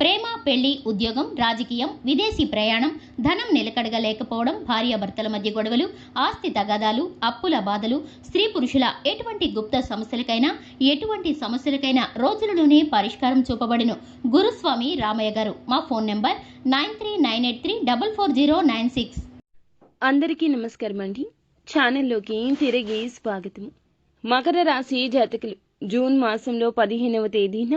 ప్రేమ పెళ్ళి ఉద్యోగం రాజకీయం విదేశీ ప్రయాణం ధనం నిలకడగా లేకపోవడం భార్యాభర్తల మధ్య గొడవలు ఆస్తి తగాదాలు అప్పుల బాధలు స్త్రీ పురుషుల ఎటువంటి గుప్త సమస్యలకైనా ఎటువంటి సమస్యలకైనా రోజులలోనే పరిష్కారం చూపబడిను. గురుస్వామి రామయ్య గారు మా phone number nine three nine eight three double four zero nine six. అందరికీ నమస్కారం అండి. ఛానల్లోకి తిరిగి స్వాగతం. మకర రాశి జాతకులు జూన్ మాసంలో పదిహేనవ తేదీన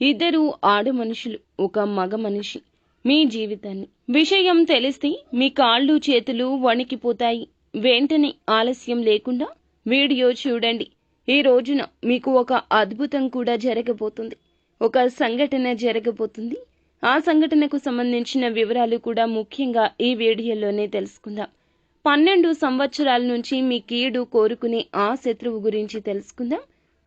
ఇద్దరు ఆడ మనుషులు ఒక మగ మనిషి. మీ జీవితాన్ని. విషయం తెలిస్తే మీ కాళ్ళు చేతులు వణికిపోతాయి. వెంటనే ఆలస్యం లేకుండా వీడియో చూడండి. ఈ రోజున మీకు ఒక అద్భుతం కూడా జరగబోతుంది. ఒక సంఘటన జరగబోతుంది. ఆ సంఘటనకు సంబంధించిన వివరాలు కూడా ముఖ్యంగా ఈ వీడియోలోనే తెలుసుకుందాం. పన్నెండు సంవత్సరాల నుంచి మీ కీడు కోరుకునే ఆ శత్రువు గురించి తెలుసుకుందాం.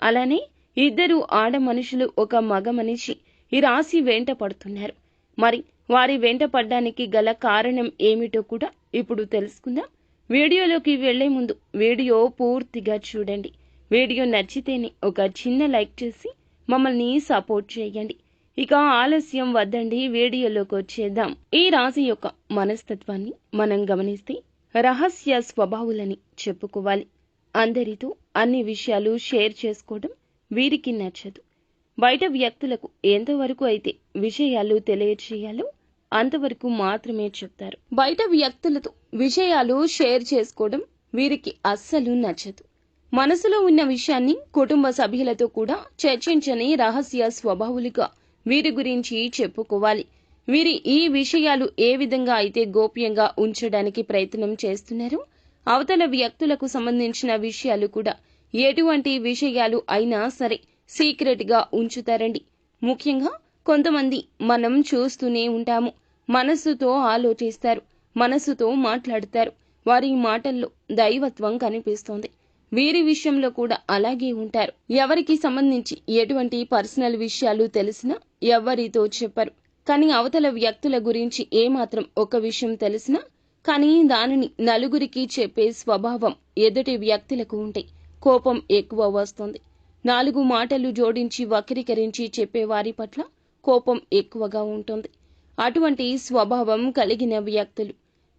అలానే ఇద్దరు ఆడ మనుషులు ఒక మగ మనిషి ఈ రాశి వెంట పడుతున్నారు. మరి వారి వెంట పడ్డానికి గల కారణం ఏమిటో కూడా ఇప్పుడు తెలుసుకుందాం. వీడియోలోకి వెళ్ళే ముందు వీడియో పూర్తిగా చూడండి. వీడియో నచ్చితేనే ఒక చిన్న లైక్ చేసి మమ్మల్ని సపోర్ట్ చేయండి. ఇక ఆలస్యం వద్దండి వీడియోలోకి వచ్చేద్దాం. ఈ రాశి యొక్క మనస్తత్వాన్ని మనం గమనిస్తే రహస్య స్వభావులని చెప్పుకోవాలి. అందరితో అన్ని విషయాలు షేర్ చేసుకోవడం వీరికి నచ్చదు. బయట వ్యక్తులకు ఎంతవరకు అయితే విషయాలు తెలియచేయాలో అంతవరకు మాత్రమే చెప్తారు. బయట వ్యక్తులతో విషయాలు షేర్ చేసుకోవడం వీరికి అస్సలు నచ్చదు. మనసులో ఉన్న విషయాన్ని కుటుంబ సభ్యులతో కూడా చర్చించని రహస్య స్వభావులుగా వీరి గురించి చెప్పుకోవాలి. వీరి ఈ విషయాలు ఏ విధంగా అయితే గోప్యంగా ఉంచడానికి ప్రయత్నం చేస్తున్నారో అవతల వ్యక్తులకు సంబంధించిన విషయాలు కూడా ఎటువంటి విషయాలు అయినా సరే సీక్రెట్గా ఉంచుతారండి. ముఖ్యంగా కొంతమంది మనం చూస్తూనే ఉంటాము. మనస్సుతో ఆలోచిస్తారు. మనస్సుతో మాట్లాడతారు. వారి మాటల్లో దైవత్వం కనిపిస్తోంది. వీరి విషయంలో కూడా అలాగే ఉంటారు. ఎవరికి సంబంధించి ఎటువంటి పర్సనల్ విషయాలు తెలిసినా ఎవరితో చెప్పరు. కానీ అవతల వ్యక్తుల గురించి ఏమాత్రం ఒక విషయం తెలిసినా కానీ దానిని నలుగురికి చెప్పే స్వభావం ఎదుటి వ్యక్తులకు ఉంటాయి కోపం ఎక్కువ వస్తుంది. నాలుగు మాటలు జోడించి వక్రీకరించి చెప్పేవారి పట్ల కోపం ఎక్కువగా ఉంటుంది. అటువంటి స్వభావం కలిగిన వ్యక్తులు.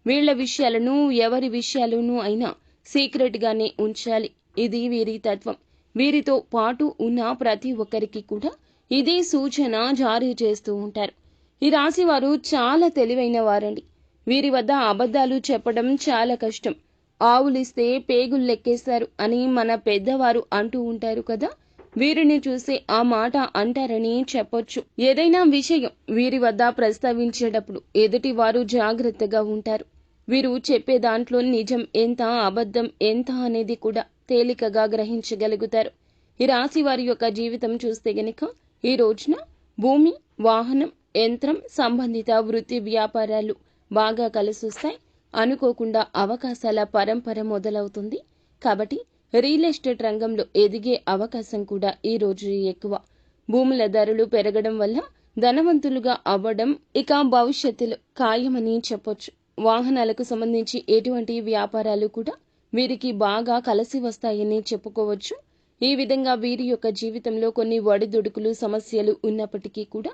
వీళ్ళ విషయాలను ఎవరి విషయాలను అయినా సీక్రెట్గానే ఉంచాలి. ఇది వీరి తత్వం. వీరితో పాటు ఉన్న ప్రతి ఒక్కరికి కూడా ఇదే సూచన జారీ చేస్తూ ఉంటారు. ఈ రాశి వారు చాలా తెలివైన వారండి వీరి వద్ద అబద్ధాలు చెప్పడం చాలా కష్టం. ఆవులిస్తే పేగులు లెక్కేస్తారు అని మన పెద్దవారు అంటూ ఉంటారు కదా? వీరిని చూసి ఆ మాట అంటారని చెప్పొచ్చు. ఏదైనా విషయం వీరి వద్ద ప్రస్తావించేటప్పుడు ఎదుటి వారు జాగ్రత్తగా ఉంటారు. వీరు చెప్పే దాంట్లో నిజం ఎంత అబద్ధం ఎంత అనేది కూడా తేలికగా గ్రహించగలుగుతారు. ఈ రాశి వారి యొక్క జీవితం చూస్తే గనక ఈ రోజున భూమి వాహనం యంత్రం సంబంధిత వృత్తి వ్యాపారాలు బాగా కలిసొస్తాయి. అనుకోకుండా అవకాశాల పరంపర మొదలవుతుంది. కాబట్టి రియల్ ఎస్టేట్ రంగంలో ఎదిగే అవకాశం కూడా ఈ రోజు ఎక్కువ. భూముల ధరలు పెరగడం వల్ల ధనవంతులుగా అవ్వడం ఇక భవిష్యత్తులో ఖాయమని చెప్పొచ్చు. వాహనాలకు సంబంధించి ఎటువంటి వ్యాపారాలు కూడా వీరికి బాగా కలిసి వస్తాయని చెప్పుకోవచ్చు. ఈ విధంగా వీరి యొక్క జీవితంలో కొన్ని ఒడిదుడుకులు సమస్యలు ఉన్నప్పటికీ కూడా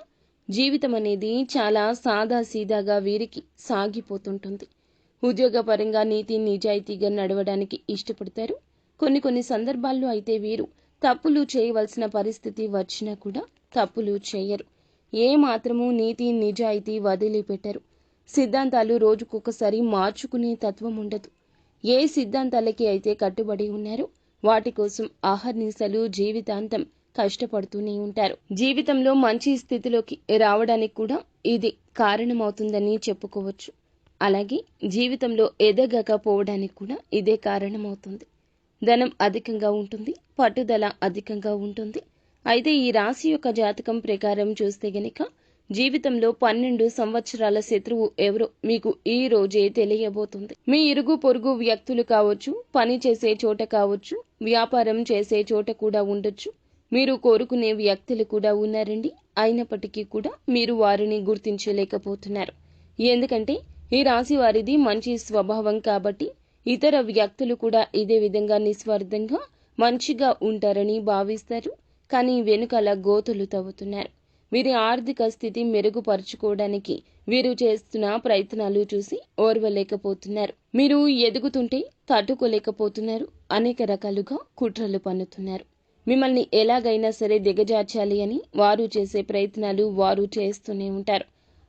జీవితం అనేది చాలా సాదా సీదాగా వీరికి సాగిపోతుంటుంది. ఉద్యోగపరంగా నీతి నిజాయితీగా నడవడానికి ఇష్టపడతారు. కొన్ని కొన్ని సందర్భాల్లో అయితే వీరు తప్పులు చేయవలసిన పరిస్థితి వచ్చినా కూడా తప్పులు చేయరు. ఏ మాత్రము నీతి నిజాయితీ వదిలిపెట్టరు. సిద్ధాంతాలు రోజుకొకసారి మార్చుకునే తత్వం ఉండదు. ఏ సిద్ధాంతాలకి అయితే కట్టుబడి ఉన్నారో వాటి కోసం అహర్నిశలు జీవితాంతం కష్టపడుతూనే ఉంటారు. జీవితంలో మంచి స్థితిలోకి రావడానికి కూడా ఇది కారణమవుతుందని చెప్పుకోవచ్చు. అలాగే జీవితంలో ఎదగకపోవడానికి కూడా ఇదే కారణమవుతుంది. ధనం అధికంగా ఉంటుంది పట్టుదల అధికంగా ఉంటుంది. అయితే ఈ రాశి యొక్క జాతకం ప్రకారం చూస్తే గనక జీవితంలో పన్నెండు సంవత్సరాల శత్రువు ఎవరో మీకు ఈ రోజే తెలియబోతుంది. మీ ఇరుగు పొరుగు వ్యక్తులు కావచ్చు పని చేసే చోట కావచ్చు వ్యాపారం చేసే చోట కూడా ఉండొచ్చు. మీరు కోరుకునే వ్యక్తులు కూడా ఉన్నారండి. అయినప్పటికీ కూడా మీరు వారిని గుర్తించలేకపోతున్నారు. ఎందుకంటే ఈ రాశి వారిది మంచి స్వభావం కాబట్టి ఇతర వ్యక్తులు కూడా ఇదే విధంగా నిస్వార్థంగా మంచిగా ఉంటారని భావిస్తారు. కానీ వెనుకల గోతులు తవ్వుతున్నారు. వీరి ఆర్థిక స్థితి మెరుగుపరుచుకోవడానికి వీరు చేస్తున్న ప్రయత్నాలు చూసి ఓర్వలేకపోతున్నారు. మీరు ఎదుగుతుంటే తట్టుకోలేకపోతున్నారు. అనేక రకాలుగా కుట్రలు పన్నుతున్నారు. మిమ్మల్ని ఎలాగైనా సరే దిగజార్చాలి అని వారు చేసే ప్రయత్నాలు వారు చేస్తూనే ఉంటారు.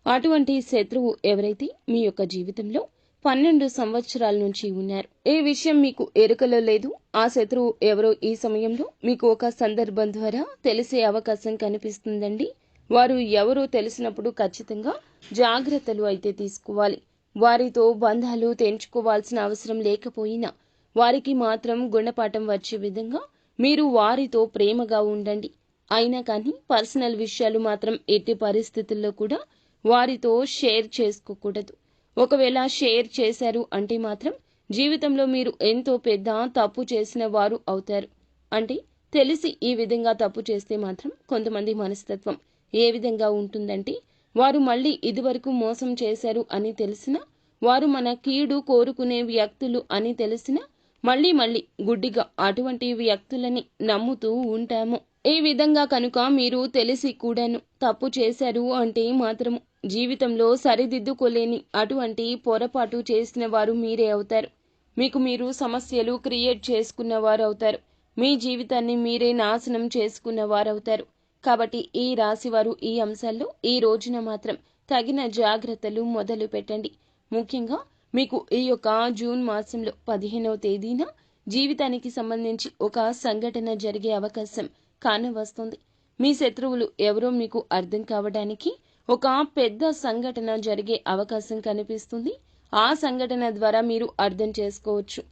అటువంటి శత్రువు ఎవరైతే మీ యొక్క జీవితంలో పన్నెండు సంవత్సరాల నుంచి ఉన్నారు? ఏ విషయం మీకు ఎరుకలో లేదు? ఆ శత్రువు ఎవరో ఈ సమయంలో మీకు ఒక సందర్భం ద్వారా తెలిసే అవకాశం కనిపిస్తుందండి. వారు ఎవరో తెలిసినప్పుడు ఖచ్చితంగా జాగ్రత్తలు అయితే తీసుకోవాలి. వారితో బంధాలు తెంచుకోవాల్సిన అవసరం లేకపోయినా వారికి మాత్రం గుణపాఠం వచ్చే విధంగా మీరు వారితో ప్రేమగా ఉండండి. అయినా కానీ పర్సనల్ విషయాలు మాత్రం ఎట్టి పరిస్థితుల్లో కూడా వారితో షేర్ చేసుకోకూడదు. ఒకవేళ షేర్ చేశారు అంటే మాత్రం జీవితంలో మీరు ఎంతో పెద్ద తప్పు చేసిన వారు అవుతారు. అంటే తెలిసి ఈ విధంగా తప్పు చేస్తే మాత్రం కొంతమంది మనస్తత్వం ఏ విధంగా ఉంటుందంటే వారు మళ్ళీ ఇదివరకు మోసం చేశారు అని తెలిసిన వారు మన కీడు కోరుకునే వ్యక్తులు అని తెలిసిన మళ్ళీ మళ్ళీ గుడ్డిగా అటువంటి వ్యక్తులని నమ్ముతూ ఉంటాము. ఈ విధంగా కనుక మీరు తెలిసి కూడాను తప్పు చేశారు అంటే మాత్రము జీవితంలో సరిదిద్దుకోలేని అటువంటి పొరపాటు చేసిన వారు మీరే అవుతారు. మీకు మీరు సమస్యలు క్రియేట్ చేసుకున్న వారు అవుతారు. మీ జీవితాన్ని మీరే నాశనం చేసుకున్న వారవుతారు కాబట్టి ఈ రాశివారు ఈ అంశాల్లో ఈ రోజున మాత్రం తగిన జాగ్రత్తలు మొదలు పెట్టండి. ముఖ్యంగా మీకు ఈ యొక్క జూన్ మాసంలో పదిహేనవ తేదీన జీవితానికి సంబంధించి ఒక సంఘటన జరిగే అవకాశం కానవస్తుంది మీ శత్రువులు ఎవరో మీకు అర్థం కావడానికి ఒక పెద్ద సంఘటన జరిగే అవకాశం కనిపిస్తుంది. ఆ సంఘటన ద్వారా మీరు అర్థం చేసుకోవచ్చు.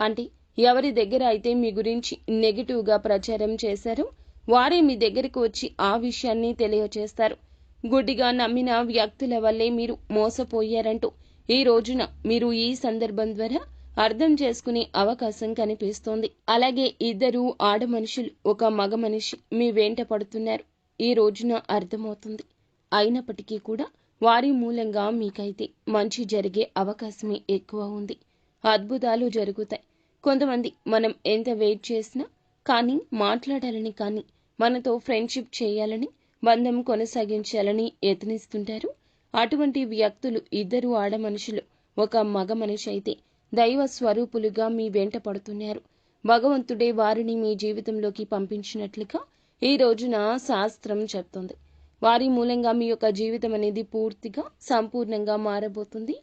అంటే ఎవరి దగ్గర అయితే మీ గురించి నెగిటివ్గా ప్రచారం చేశారో వారే మీ దగ్గరకు వచ్చి ఆ విషయాన్ని తెలియచేస్తారు. గుడ్డిగా నమ్మిన వ్యక్తుల వల్లే మీరు మోసపోయారంటూ ఈ రోజున మీరు ఈ సందర్భం ద్వారా అర్థం చేసుకునే అవకాశం కనిపిస్తోంది. అలాగే ఇద్దరు ఆడ మనుషులు ఒక మగ మనిషి మీ వెంట పడుతున్నారు. ఈ రోజున అర్థమవుతుంది. అయినప్పటికీ కూడా వారి మూలంగా మీకైతే మంచి జరిగే అవకాశమే ఎక్కువ ఉంది. అద్భుతాలు జరుగుతాయి. కొంతమంది మనం ఎంత వెయిట్ చేసినా కానీ మాట్లాడాలని కానీ మనతో ఫ్రెండ్షిప్ చేయాలని బంధం కొనసాగించాలని యత్నిస్తుంటారు. అటువంటి వ్యక్తులు ఇద్దరు ఆడ మనుషులు ఒక మగ మనిషి అయితే దైవ స్వరూపులుగా మీ వెంట పడుతున్నారు. భగవంతుడే వారిని మీ జీవితంలోకి పంపించినట్లుగా ఈ రోజున శాస్త్రం చెప్తుంది. వారి మూలంగా మీ యొక్క జీవితం అనేది పూర్తిగా సంపూర్ణంగా మారబోతుంది.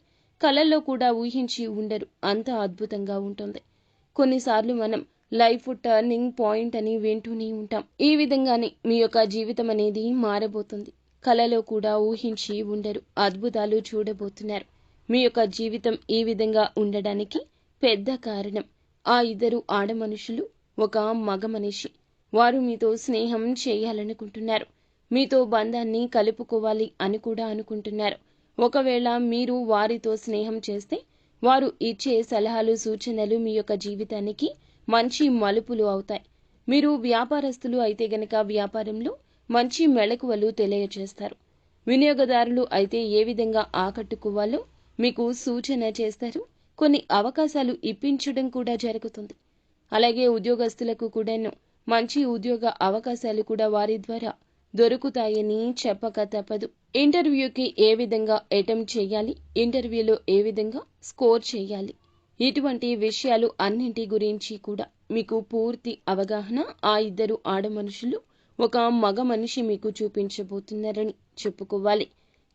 కళల్లో కూడా ఊహించి ఉండరు. అంత అద్భుతంగా ఉంటుంది. కొన్నిసార్లు మనం లైఫ్ టర్నింగ్ పాయింట్ అని వింటూనే ఉంటాం. ఈ విధంగానే మీ యొక్క జీవితం అనేది మారబోతుంది. కలలో కూడా ఊహించి ఉండరు. అద్భుతాలు చూడబోతున్నారు. మీ యొక్క జీవితం ఈ విధంగా ఉండడానికి పెద్ద కారణం. ఆ ఇద్దరు ఆడ మనుషులు ఒక మగ మనిషి. వారు మీతో స్నేహం చేయాలనుకుంటున్నారు. మీతో బంధాన్ని కలుపుకోవాలి అని కూడా అనుకుంటున్నారు. ఒకవేళ మీరు వారితో స్నేహం చేస్తే వారు ఇచ్చే సలహాలు సూచనలు మీ యొక్క జీవితానికి మంచి మలుపులు అవుతాయి. మీరు వ్యాపారస్తులు అయితే గనక వ్యాపారంలో మంచి మెళకువలు తెలియజేస్తారు. వినియోగదారులు అయితే ఏ విధంగా ఆకట్టుకోవాలో మీకు సూచన చేస్తారు. కొన్ని అవకాశాలు ఇప్పించడం కూడా జరుగుతుంది. అలాగే ఉద్యోగస్తులకు కూడాను మంచి ఉద్యోగ అవకాశాలు కూడా వారి ద్వారా దొరుకుతాయని చెప్పక తప్పదు. ఇంటర్వ్యూకి ఏ విధంగా అటెంప్ట్ చేయాలి? ఇంటర్వ్యూలో ఏ విధంగా స్కోర్ చేయాలి? ఇటువంటి విషయాలు అన్నింటి గురించి కూడా మీకు పూర్తి అవగాహన ఆ ఇద్దరు ఆడ మనుషులు ఒక మగ మనిషి మీకు చూపించబోతున్నారని చెప్పుకోవాలి.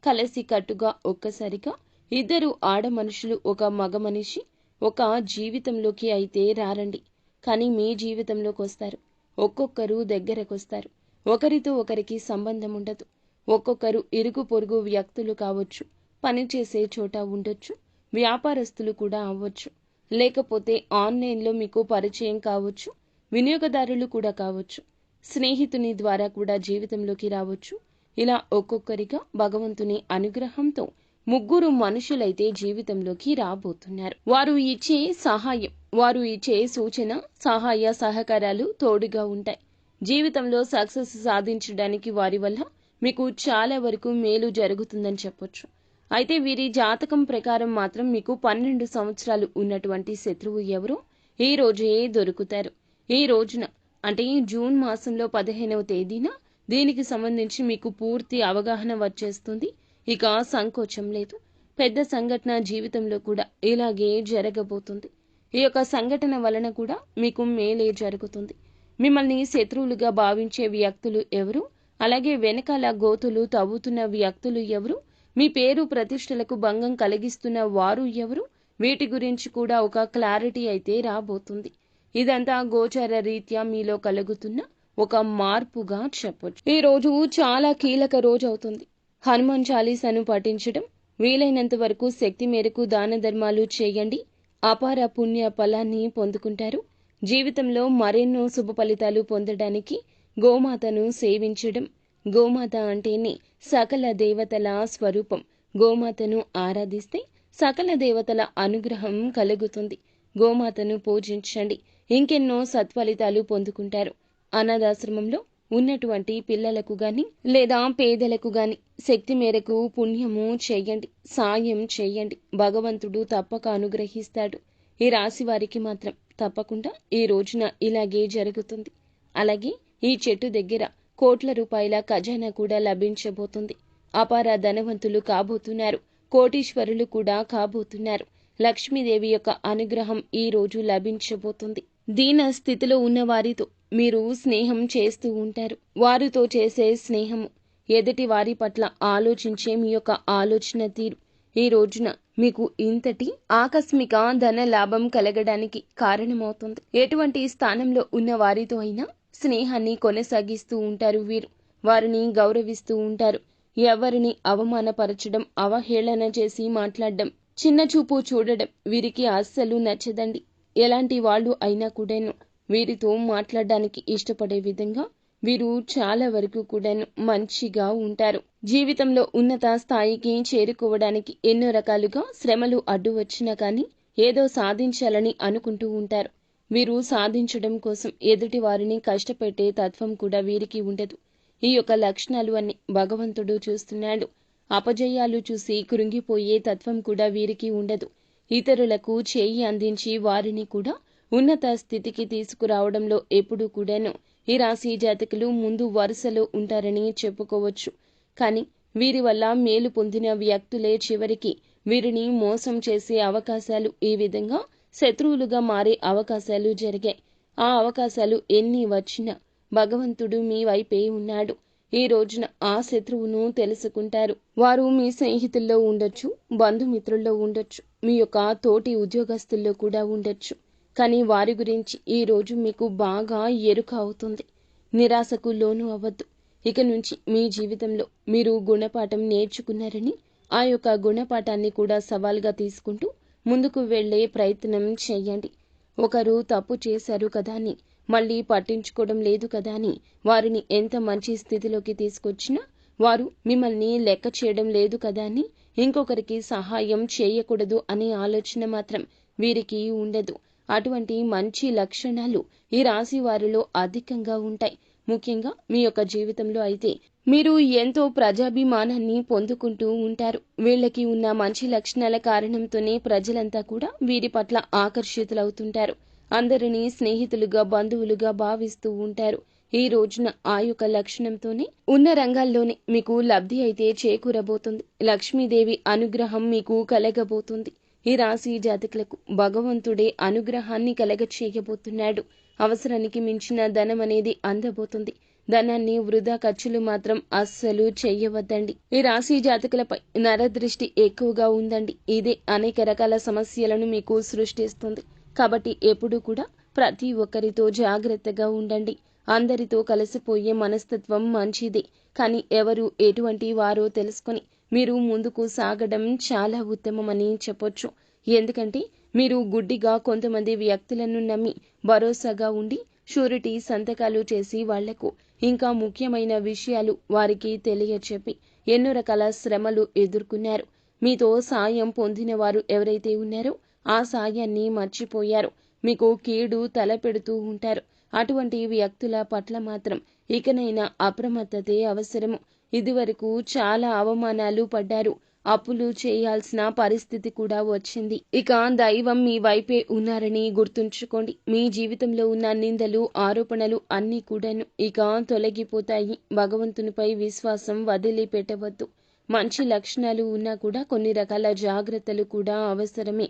కలిసి కట్టుగా ఒక్కసారిగా ఇద్దరు ఆడ మనుషులు ఒక మగ మనిషి ఒక జీవితంలోకి అయితే రారండి. కానీ మీ జీవితంలోకి వస్తారు. ఒక్కొక్కరు దగ్గరకొస్తారు ఒకరితో ఒకరికి సంబంధం ఉండదు. ఒక్కొక్కరు ఇరుగు పొరుగు వ్యక్తులు కావచ్చు పనిచేసే చోట ఉండొచ్చు వ్యాపారస్తులు కూడా అవ్వచ్చు లేకపోతే ఆన్లైన్లో మీకు పరిచయం కావచ్చు వినియోగదారులు కూడా కావచ్చు స్నేహితుని ద్వారా కూడా జీవితంలోకి రావచ్చు. ఇలా ఒక్కొక్కరిగా భగవంతుని అనుగ్రహంతో ముగ్గురు మనుషులైతే జీవితంలోకి రాబోతున్నారు. వారు ఇచ్చే సహాయం వారు ఇచ్చే సూచన సహాయ సహకారాలు తోడుగా ఉంటాయి. జీవితంలో సక్సెస్ సాధించడానికి వారి వల్ల మీకు చాలా వరకు మేలు జరుగుతుందని చెప్పొచ్చు. అయితే వీరి జాతకం ప్రకారం మాత్రం మీకు పన్నెండు సంవత్సరాలు ఉన్నటువంటి శత్రువు ఎవరు ఈ రోజే దొరుకుతారు. ఈ రోజున అంటే జూన్ మాసంలో పదిహేనవ తేదీన దీనికి సంబంధించి మీకు పూర్తి అవగాహన వచ్చేస్తుంది. ఇక సంకోచం లేదు. పెద్ద సంఘటన జీవితంలో కూడా ఇలాగే జరగబోతుంది. ఈ యొక్క సంఘటన వలన కూడా మీకు మేలే జరుగుతుంది. మిమ్మల్ని శత్రువులుగా భావించే వ్యక్తులు ఎవరు? అలాగే వెనకాల గోతులు తవ్వుతున్న వ్యక్తులు ఎవరు? మీ పేరు ప్రతిష్టలకు భంగం కలిగిస్తున్న వారు ఎవరు? వీటి గురించి కూడా ఒక క్లారిటీ అయితే రాబోతుంది. ఇదంతా గోచర రీత్యా మీలో కలుగుతున్న ఒక మార్పుగా చెప్పొచ్చు. ఈ రోజు చాలా కీలక రోజు అవుతుంది. హనుమాన్ చాలీసాను పఠించడం వీలైనంత వరకు శక్తి మేరకు దాన ధర్మాలు చేయండి. అపార పుణ్య ఫలాన్ని పొందుకుంటారు. జీవితంలో మరెన్నో శుభ ఫలితాలు పొందడానికి గోమాతను సేవించడం. గోమాత అంటేనే సకల దేవతల స్వరూపం. గోమాతను ఆరాధిస్తే సకల దేవతల అనుగ్రహం కలుగుతుంది. గోమాతను పూజించండి. ఇంకెన్నో సత్ఫలితాలు పొందుకుంటారు. అనాథాశ్రమంలో ఉన్నటువంటి పిల్లలకు గాని లేదా పేదలకు గాని శక్తి మేరకు పుణ్యము చేయండి సాయం చేయండి. భగవంతుడు తప్పక అనుగ్రహిస్తాడు. ఈ రాశి వారికి మాత్రం తప్పకుండా ఈ రోజున ఇలాగే జరుగుతుంది. అలాగే ఈ చెట్టు దగ్గర కోట్ల రూపాయల ఖజానా కూడా లభించబోతుంది. అపార ధనవంతులు కాబోతున్నారు. కోటీశ్వరులు కూడా కాబోతున్నారు. లక్ష్మీదేవి యొక్క అనుగ్రహం ఈ రోజు లభించబోతుంది. దీన స్థితిలో ఉన్న వారితో మీరు స్నేహం చేస్తూ ఉంటారు. వారితో చేసే స్నేహము ఎదుటి వారి పట్ల ఆలోచించే మీ యొక్క ఆలోచన తీరు. ఈ రోజున మీకు ఇంతటి ఆకస్మిక ధన లాభం కలగడానికి కారణమవుతుంది. ఎటువంటి స్థానంలో ఉన్న వారితో అయినా స్నేహాన్ని కొనసాగిస్తూ ఉంటారు వీరు. వారిని గౌరవిస్తూ ఉంటారు. ఎవరిని అవమానపరచడం అవహేళన చేసి మాట్లాడడం చిన్న చూపు చూడడం వీరికి అస్సలు నచ్చదండి. ఎలాంటి వాళ్ళు అయినా కూడాను వీరితో మాట్లాడడానికి ఇష్టపడే విధంగా వీరు చాలా వరకు కూడా మంచిగా ఉంటారు. జీవితంలో ఉన్నత స్థాయికి చేరుకోవడానికి ఎన్నో రకాలుగా శ్రమలు అడ్డు వచ్చినా కానీ ఏదో సాధించాలని అనుకుంటూ ఉంటారు. వీరు సాధించడం కోసం ఎదుటి వారిని కష్టపెట్టే తత్వం కూడా వీరికి ఉండదు. ఈ యొక్క లక్షణాలు అన్ని భగవంతుడు చూస్తున్నాడు. అపజయాలు చూసి కృంగిపోయే తత్వం కూడా వీరికి ఉండదు. ఇతరులకు చేయి అందించి వారిని కూడా ఉన్నత స్థితికి తీసుకురావడంలో ఎప్పుడూ కూడాను ఈ రాశి జాతకులు ముందు వరుసలో ఉంటారని చెప్పుకోవచ్చు. కానీ వీరి వల్ల మేలు పొందిన వ్యక్తులే చివరికి వీరిని మోసం చేసే అవకాశాలు ఈ విధంగా శత్రువులుగా మారే అవకాశాలు జరిగాయి. ఆ అవకాశాలు ఎన్ని వచ్చినా భగవంతుడు మీ వైపే ఉన్నాడు. ఈ రోజున ఆ శత్రువును తెలుసుకుంటారు. వారు మీ స్నేహితుల్లో ఉండొచ్చు బంధుమిత్రుల్లో ఉండొచ్చు మీ యొక్క తోటి ఉద్యోగస్తుల్లో కూడా ఉండొచ్చు. కానీ వారి గురించి ఈరోజు మీకు బాగా ఎరుక అవుతుంది. నిరాశకు లోను అవ్వద్దు. ఇక నుంచి మీ జీవితంలో మీరు గుణపాఠం నేర్చుకున్నారని ఆ యొక్క గుణపాఠాన్ని కూడా సవాల్గా తీసుకుంటూ ముందుకు వెళ్ళే ప్రయత్నం చేయండి. ఒకరు తప్పు చేశారు కదా అని మళ్ళీ పట్టించుకోవడం లేదు కదా అని వారిని ఎంత మంచి స్థితిలోకి తీసుకొచ్చినా వారు మిమ్మల్ని లెక్క చేయడం లేదు కదా అని ఇంకొకరికి సహాయం చేయకూడదు అనే ఆలోచన మాత్రం వీరికి ఉండదు. అటువంటి మంచి లక్షణాలు ఈ రాశి వారిలో అధికంగా ఉంటాయి. ముఖ్యంగా మీ యొక్క జీవితంలో అయితే మీరు ఎంతో ప్రజాభిమానాన్ని పొందుకుంటూ ఉంటారు. వీళ్ళకి ఉన్న మంచి లక్షణాల కారణంతోనే ప్రజలంతా కూడా వీరి పట్ల ఆకర్షితులవుతుంటారు. అందరినీ స్నేహితులుగా బంధువులుగా భావిస్తూ ఉంటారు. ఈ రోజున ఆ యొక్క లక్షణంతోనే ఉన్న రంగాల్లోనే మీకు లబ్ధి అయితే చేకూరబోతుంది. లక్ష్మీదేవి అనుగ్రహం మీకు కలగబోతుంది. ఈ రాశి జాతకులకు భగవంతుడే అనుగ్రహాన్ని కలగ చేయబోతున్నాడు అవసరానికి మించిన ధనం అనేది అందబోతుంది. ధనాన్ని వృధా ఖర్చులు మాత్రం అస్సలు చేయవద్దండి. ఈ రాశి జాతకులపై నరదృష్టి ఎక్కువగా ఉందండి. ఇదే అనేక రకాల సమస్యలను మీకు సృష్టిస్తుంది. కాబట్టి ఎప్పుడూ కూడా ప్రతి ఒక్కరితో జాగ్రత్తగా ఉండండి. అందరితో కలిసిపోయే మనస్తత్వం మంచిదే. కానీ ఎవరు ఎటువంటి వారో తెలుసుకొని మీరు ముందుకు సాగడం చాలా ఉత్తమమని చెప్పొచ్చు. ఎందుకంటే మీరు గుడ్డిగా కొంతమంది వ్యక్తులను నమ్మి భరోసాగా ఉండి షూరిటీ సంతకాలు చేసి వాళ్ళకు ఇంకా ముఖ్యమైన విషయాలు వారికి తెలియచెప్పి ఎన్నో రకాల శ్రమలు ఎదుర్కొన్నారు. మీతో సాయం పొందిన వారు ఎవరైతే ఉన్నారో ఆ సాయాన్ని మర్చిపోయారు. మీకు కీడు తలపెడుతూ ఉంటారు. అటువంటి వ్యక్తుల పట్ల మాత్రం ఇకనైనా అప్రమత్తతే అవసరము. ఇదివరకు చాలా అవమానాలు పడ్డారు. అప్పులు చేయాల్సిన పరిస్థితి కూడా వచ్చింది. ఇక దైవం మీ వైపే ఉన్నారని గుర్తుంచుకోండి. మీ జీవితంలో ఉన్న నిందలు ఆరోపణలు అన్నీ కూడాను ఇక తొలగిపోతాయి. భగవంతునిపై విశ్వాసం వదిలిపెట్టవద్దు. మంచి లక్షణాలు ఉన్నా కూడా కొన్ని రకాల జాగ్రత్తలు కూడా అవసరమే.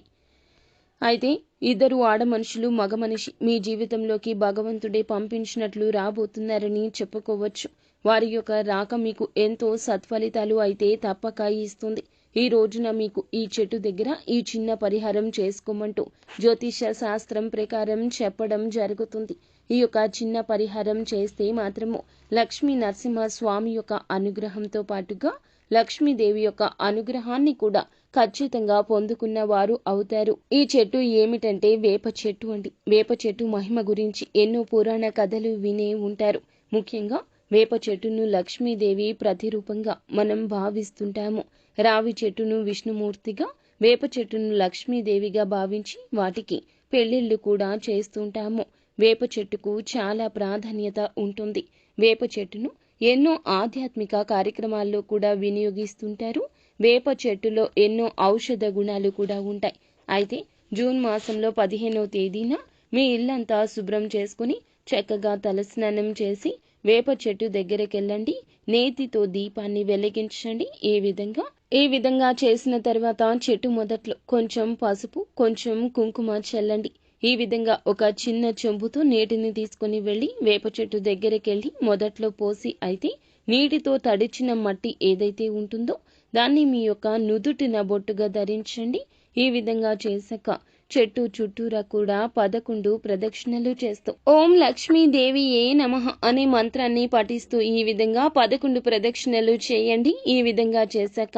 అయితే ఇద్దరు ఆడ మనుషులు మగ మనిషి మీ జీవితంలోకి భగవంతుడే పంపించినట్లు రాబోతున్నారని చెప్పుకోవచ్చు. వారి యొక్క రాక మీకు ఎంతో సత్ఫలితాలు అయితే తప్పక ఇస్తుంది. ఈ రోజున మీకు ఈ చెట్టు దగ్గర ఈ చిన్న పరిహారం చేసుకోమంటూ జ్యోతిష శాస్త్రం ప్రకారం చెప్పడం జరుగుతుంది. ఈ యొక్క చిన్న పరిహారం చేస్తే మాత్రము లక్ష్మీ నరసింహ స్వామి యొక్క అనుగ్రహంతో పాటుగా లక్ష్మీదేవి యొక్క అనుగ్రహాన్ని కూడా ఖచ్చితంగా పొందుకున్న వారు అవుతారు. ఈ చెట్టు ఏమిటంటే వేప చెట్టు అండి. వేప చెట్టు మహిమ గురించి ఎన్నో పురాణ కథలు వినే ఉంటారు. ముఖ్యంగా వేప చెట్టును లక్ష్మీదేవి ప్రతిరూపంగా మనం భావిస్తుంటాము. రావి చెట్టును విష్ణుమూర్తిగా వేప చెట్టును లక్ష్మీదేవిగా భావించి వాటికి పెళ్ళిళ్ళు కూడా చేస్తుంటాము. వేప చెట్టుకు చాలా ప్రాధాన్యత ఉంటుంది. వేప చెట్టును ఎన్నో ఆధ్యాత్మిక కార్యక్రమాల్లో కూడా వినియోగిస్తుంటారు. వేప చెట్టులో ఎన్నో ఔషధ గుణాలు కూడా ఉంటాయి. అయితే జూన్ మాసంలో పదిహేనవ తేదీన మీ ఇల్లంతా శుభ్రం చేసుకుని చక్కగా తలస్నానం చేసి వేప చెట్టు దగ్గరకెళ్ళండి. నేతితో దీపాన్ని వెలిగించండి. ఈ విధంగా? ఈ విధంగా చేసిన తర్వాత చెట్టు మొదట్లో కొంచెం పసుపు కొంచెం కుంకుమ చల్లండి. ఈ విధంగా ఒక చిన్న చెంబుతో నీటిని తీసుకుని వెళ్ళి వేప చెట్టు దగ్గరకెళ్ళి మొదట్లో పోసి అయితే నీటితో తడిచిన మట్టి ఏదైతే ఉంటుందో దాన్ని మీ యొక్క నుదుటిన బొట్టుగా ధరించండి. ఈ విధంగా చేశాక చెట్టు చుట్టూరా కూడా పదకొండు ప్రదక్షిణలు చేస్తూ. ఓం లక్ష్మీదేవి ఏ నమః అనే మంత్రాన్ని పఠిస్తూ ఈ విధంగా పదకొండు ప్రదక్షిణలు చేయండి. ఈ విధంగా చేశాక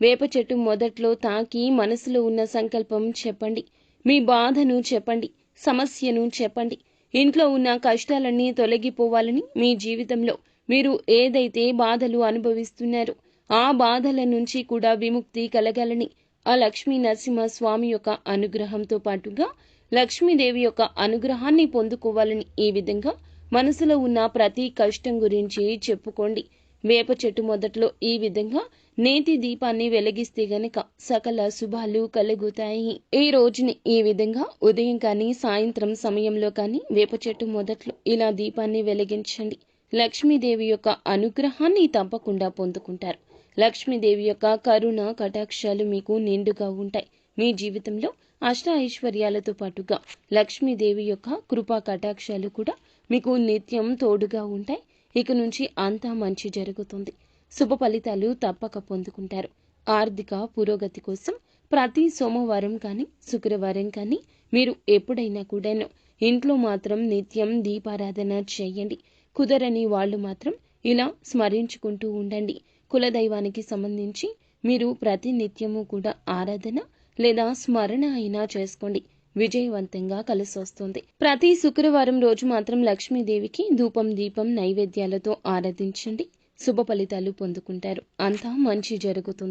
వేప చెట్టు మొదట్లో తాకి మనసులో ఉన్న సంకల్పం చెప్పండి. మీ బాధను చెప్పండి. సమస్యను చెప్పండి. ఇంట్లో ఉన్న కష్టాలన్నీ తొలగిపోవాలని మీ జీవితంలో మీరు ఏదైతే బాధలు అనుభవిస్తున్నారో ఆ బాధల నుంచి కూడా విముక్తి కలగాలని ఆ లక్ష్మీ నరసింహ స్వామి యొక్క అనుగ్రహంతో పాటుగా లక్ష్మీదేవి యొక్క అనుగ్రహాన్ని పొందుకోవాలని ఈ విధంగా మనసులో ఉన్న ప్రతి కష్టం గురించి చెప్పుకోండి. వేప చెట్టు మొదట్లో ఈ విధంగా నేతి దీపాన్ని వెలిగిస్తే గనక సకల శుభాలు కలుగుతాయి. ఈ రోజుని ఈ విధంగా ఉదయం కానీ సాయంత్రం సమయంలో కానీ వేప చెట్టు మొదట్లో ఇలా దీపాన్ని వెలిగించండి. లక్ష్మీదేవి యొక్క అనుగ్రహాన్ని తప్పకుండా పొందుకుంటారు. లక్ష్మీదేవి యొక్క కరుణ కటాక్షాలు మీకు నిండుగా ఉంటాయి. మీ జీవితంలో అష్ట ఐశ్వర్యాలతో పాటుగా లక్ష్మీదేవి యొక్క కృపా కటాక్షాలు కూడా మీకు నిత్యం తోడుగా ఉంటాయి. ఇక నుంచి అంతా మంచి జరుగుతుంది. శుభ ఫలితాలు తప్పక పొందుకుంటారు. ఆర్థిక పురోగతి కోసం ప్రతి సోమవారం కానీ శుక్రవారం కానీ మీరు ఎప్పుడైనా కూడాను ఇంట్లో మాత్రం నిత్యం దీపారాధన చేయండి. కుదరని వాళ్ళు మాత్రం ఇలా స్మరించుకుంటూ ఉండండి. కులదైవానికి సంబంధించి మీరు ప్రతి నిత్యము కూడా ఆరాధన లేదా స్మరణ అయినా చేసుకోండి. విజయవంతంగా కలిసి వస్తుంది. ప్రతి శుక్రవారం రోజు మాత్రం లక్ష్మీదేవికి ధూపం దీపం నైవేద్యాలతో ఆరాధించండి. శుభ ఫలితాలు పొందుకుంటారు. అంతా మంచి జరుగుతుంది.